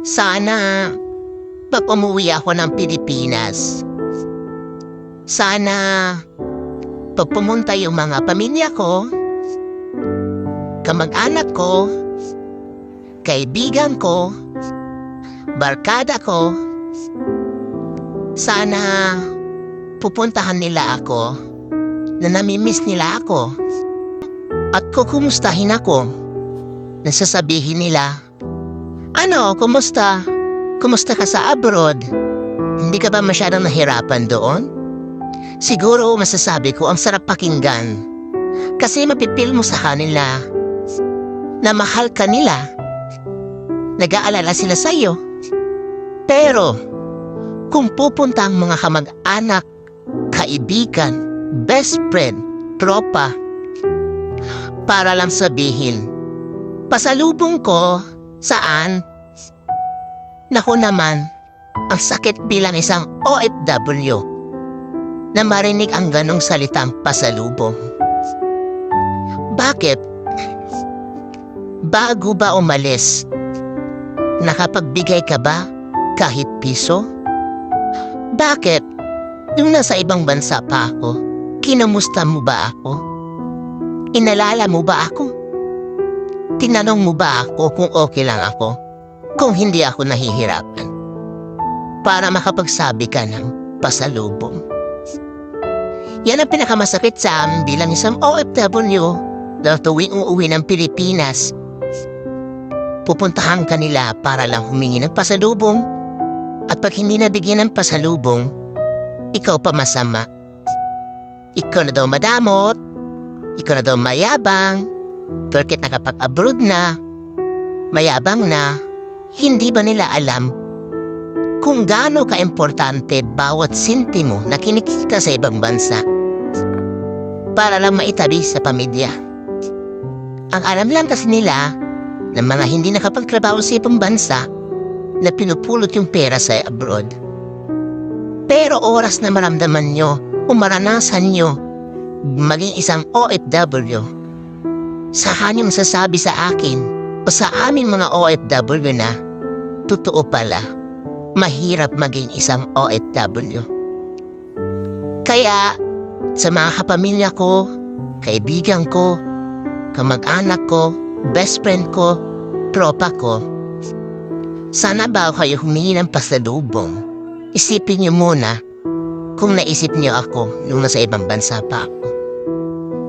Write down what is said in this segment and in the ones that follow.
Sana pag umuwi ako ng Pilipinas, sana pag pumunta yung mga pamilya ko, kamag-anak ko, kaibigan ko, barkada ko, sana pupuntahan nila ako na namimiss nila ako. At kukumustahin ako na sasabihin nila, Ano, kumusta? Kumusta ka sa abroad? Hindi ka ba masyadong nahirapan doon? Siguro masasabi ko ang sarap pakinggan kasi mapipil mo sa kanila na mahal ka nila. Nag-aalala sila sa iyo. Pero kung pupunta ang mga kamag-anak, kaibigan, best friend, tropa, para lang sabihin, pasalubong ko saan? Naku naman, ang sakit bilang isang OFW na marinig ang ganong salitang pasalubong. Bakit? Bago ba umalis, nakapagbigay ka ba kahit piso? Bakit? Nung nasa ibang bansa pa ako, kinamusta mo ba ako? Inalala mo ba ako? Tinanong mo ba ako kung okay lang ako? Kung hindi ako nahihirapan? Para makapagsabi ka ng pasalubong. Yan ang pinakamasakit sa amin bilang isang OFW dahil tuwing uuwi ng Pilipinas. Pupuntahan ka nila para lang humingi ng pasalubong at pag hindi nabigyan ng pasalubong, ikaw pa masama. Ikaw na daw madamot, ikaw na daw mayabang, porket nakapag-abroad na, mayabang na, hindi ba nila alam kung gaano ka-importante bawat sintimo na kinikita sa ibang bansa para lang maitabi sa pamilya. Ang alam lang kasi nila ng mga hindi nakapagtrabaho sa ibang bansa na pinupulot yung pera sa abroad. Pero oras na maramdaman nyo o maranasan nyo maging isang OFW, saka nyo masasabi sa akin o sa amin mga OFW na totoo pala, mahirap maging isang OFW. Kaya sa mga kapamilya ko, kaibigan ko, kamag-anak ko, best friend ko, tropa ko, sana ba kayo humingi ng pasalubong? Isipin niyo muna kung naisip niyo ako nung nasa ibang bansa pa ako.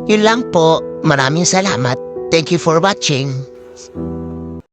Yun lang po. Maraming salamat. Thank you for watching.